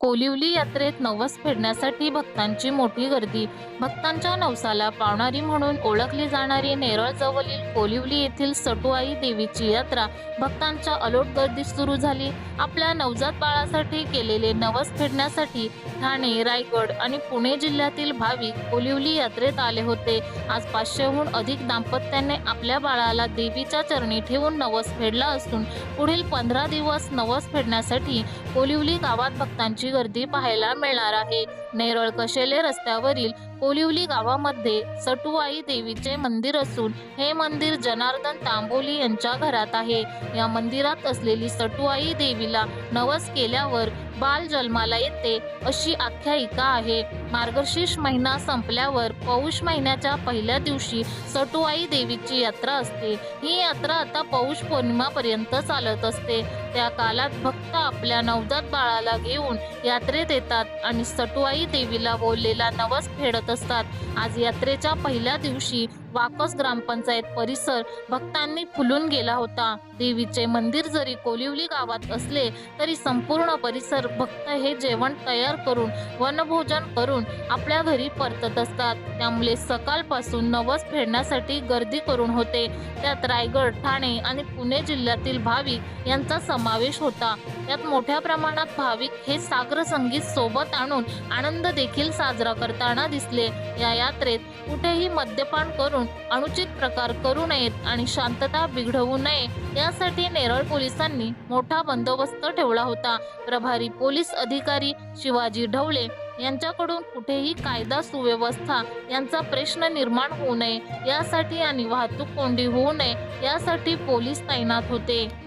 कोलिवली यात्रेत नवस फेडण्यासाठी भक्तांची मोठी गर्दी. भक्तांच्या नवसाला पावणारी म्हणून ओळखली जाणारी नेरळ जवळील कोलिवली येथील सटुआई देवीची यात्रा भक्तांच्या अलोट गर्दीत सुरू झाली. आपल्या नवजात बाळासाठी केलेले नवस फेडण्यासाठी ठाणे रायगड आणि पुणे जिल्ह्यातील भाविक कोलिवली यात्रेत आले होते. आज पाचशेहून अधिक दाम्पत्याने आपल्या बाळाला देवीच्या चरणी ठेवून नवस फेडला असून पुढील पंधरा दिवस नवस फेडण्यासाठी कोलिवली गावात भक्तांची गर्दी पाहायला मिळणार आहे. नेरळ कशेले रस्त्यावरील कोलिवली गावामध्ये सटुवाई देवीचे मंदिर असून हे मंदिर जनार्दन तांबोली यांच्या घरात आहे. या मंदिरात असलेली सटुवाई देवीला नवस केल्यावर बाल जन्माला येते अशी आख्यायिका आहे. मार्गशीर्ष महिना संपल्यावर पौष महिन्याच्या पहिल्या दिवशी सटुवाई देवीची यात्रा असते. ही यात्रा आता पौष पौर्णिमापर्यंत चालत असते. त्या कालात भक्त आपल्या नवजात बाळाला घेऊन यात्रेत येतात आणि सटुवाई देवीला बोललेला नवस फेडत असतात. आज यात्रेच्या पहिल्या दिवशी वाकस ग्रामपंचायत परिसर भक्तांनी फुलून गेला होता. देवीचे मंदिर जरी कोलिवली गावात असले तरी संपूर्ण परिसर भक्त हे जेवण तयार करून वनभोजन करून आपल्या घरी परतत असतात. त्यामुळे सकाळपासून नवस फेडण्यासाठी गर्दी करून होते. त्यात रायगड ठाणे आणि पुणे जिल्ह्यातील भाविक यांचा समावेश होता. यात मोठ्या प्रमाणात भाविक हे सागर संगीत सोबत आणून आनंद देखील साजरा करताना दिसले. या यात्रेत कुठेही मद्यपान करून अनुचित प्रकार करू नयेत आणि शांतता बिघडवू नये यासाठी नेरळ पोलिसांनी मोठा बंदोबस्त ठेवला होता. प्रभारी पोलीस अधिकारी शिवाजी ढवळे यांच्याकडून कुठेही कायदा सुव्यवस्था यांचा प्रश्न निर्माण होऊ नये यासाठी आणि वाहतूक कोंडी होऊ नये यासाठी पोलीस तैनात होते.